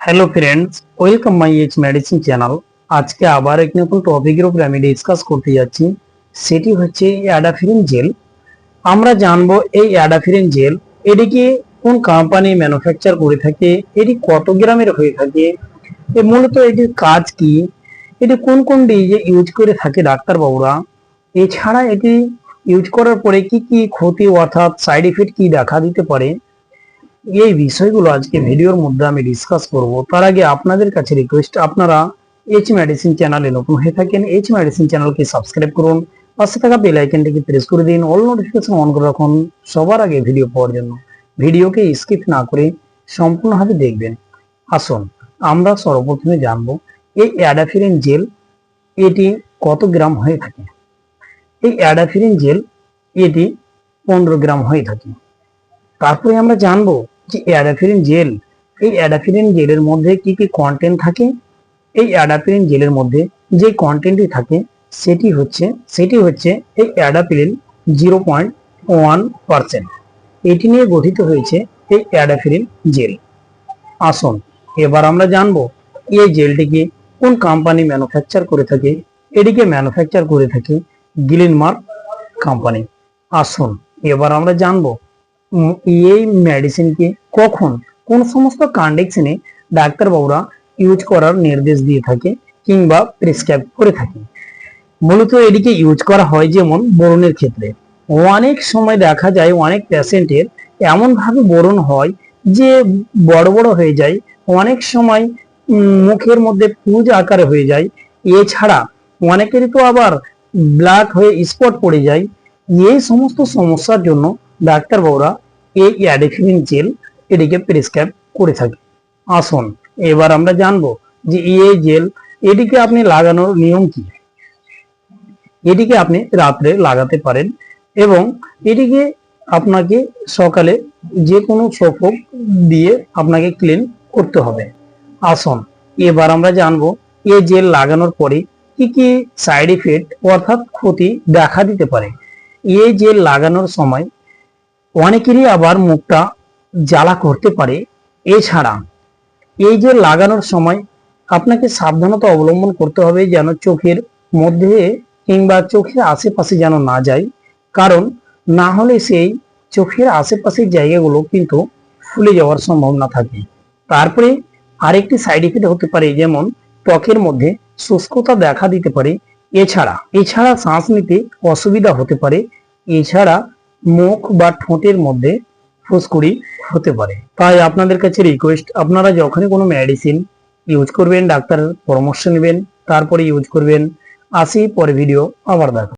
Hello friends welcome my H medicine channel আজকে আবার এক নতুন টপিকের উপরে আমি ডিসকাস করতে যাচ্ছি, সেটি হচ্ছে অ্যাডাফিরিন জেল। আমরা জানব এই অ্যাডাফিরিন জেল এটিকে কোন কোম্পানি ম্যানুফ্যাকচার করে থাকে, এটি কত গ্রামের হয়ে থাকে, এ মূলত এটির কাজ কি, এটি কোন কোন ডিজে ইউজ করে থাকে ডাক্তারবাবুরা, এছাড়া এটি ইউজ করার পরে কি কি ক্ষতি অর্থাৎ সাইড এফেক্ট কি দেখা দিতে পারে এই বিষয়গুলো আজকে ভিডিওর মধ্যে আমি ডিসকাস করব। তার আগে আপনাদের কাছে রিকোয়েস্ট আপনারা এইচ মেডিসিন চ্যানেলে নতুন হয়ে থাকেন এইচ মেডিসিন চ্যানেলকে সাবস্ক্রাইব করুন। পাশে থাকা বেল আইকনটিকে প্রেস করে দিন অল নোটিফিকেশন অন করে রাখুন সবার আগে ভিডিও পাওয়ার জন্য। ভিডিওকে স্কিপ না করে সম্পূর্ণভাবে দেখবেন। আসুন, আমরা সর্বপ্রথমে জানব, এই অ্যাডাফিরিন জেল এটি কত গ্রাম হয়ে থাকে? এই অ্যাডাফিরিন জেল এটি পনেরো গ্রাম হয়ে থাকে। তারপরে আমরা জানব যে অ্যাডাফিরিন জেল? এই অ্যাডাফিরিন জেলের মধ্যে কি কি কন্টেন্ট থাকে? এই অ্যাডাফিরিন জেলের মধ্যে যে কন্টেন্টটি থাকে, সেটি হচ্ছে সেটি হচ্ছে এই Adaferin zero point one percent. এটি নিয়ে গঠিত হয়েছে এই অ্যাডাফিরিন জেল। আসুন, এবার আমরা জানব, এই জেলটিকে কোন কোম্পানি ম্যানুফ্যাকচার করে থাকে? এটিকে ম্যানুফ্যাকচার করে থাকে গিলিনমার্ক কোম্পানি আসুন, এবার আমরা জানব এই মেডিসিনকে কখন, কোন সমস্ত কন্ডিশনে ডাক্তারবাবুরা ইউজ করার নির্দেশ দিয়ে থাকে কিংবা প্রেসক্রাইব করে থাকে? মূলত এটিকে ইউজ করা হয় যেমন বরণের ক্ষেত্রে। অনেক সময় দেখা যায় অনেক পেশেন্টের এমন ভাবে বরণ হয় যে বড় বড় হয়ে যায়, অনেক সময় মুখের মধ্যে পুজ আকারে হয়ে যায়। এছাড়া অনেকেরই তো আবার ব্ল্যাক হয়ে স্পট পড়ে যায়। এই সমস্ত সমস্যার জন্য ডাক্তারবাবুরা এই অ্যাডিফিন জেল এটিকে প্রেসক্রাইব করে থাকে। আসুন, এবার আমরা জানব যে এই জেল এটিকে আপনি লাগানোর নিয়ম কি? এটিকে আপনি রাত্রে লাগাতে পারেন এবং এটিকে আপনাকে সকালে যে কোনো সোপক দিয়ে আপনাকে ক্লিন করতে হবে। আসুন, এবার আমরা জানব এই জেল লাগানোর পরে কি কি সাইড ইফেক্ট অর্থাৎ ক্ষতি দেখা দিতে পারে। এই জেল লাগানোর সময় অনেকেরই আবার মুখটা জ্বালা করতে পারে। এছাড়া এই যে লাগানোর সময় আপনাকে সাবধানতা অবলম্বন করতে হবে যেন চোখের মধ্যে কিংবা চোখের আশেপাশে যেন না যায়। কারণ না হলে সেই চোখের আশেপাশের জায়গাগুলো কিন্তু ফুলে যাওয়ার সম্ভাবনা থাকে। তারপরে আরেকটি সাইড ইফেক্ট হতে পারে যেমন ত্বকের মধ্যে শুষ্কতা দেখা দিতে পারে। এছাড়া এছাড়া শ্বাস নিতে অসুবিধা হতে পারে। এছাড়া মুখ বা ঠোঁটের মধ্যে ফুসকুড়ি হতে পারে। তাই আপনাদের কাছে রিকোয়েস্ট আপনারা যখনই কোনো মেডিসিন ইউজ করবেন, ডাক্তারের পরামর্শ নেবেন, তারপরে ইউজ করবেন, আসি পরে ভিডিও আবার দেখো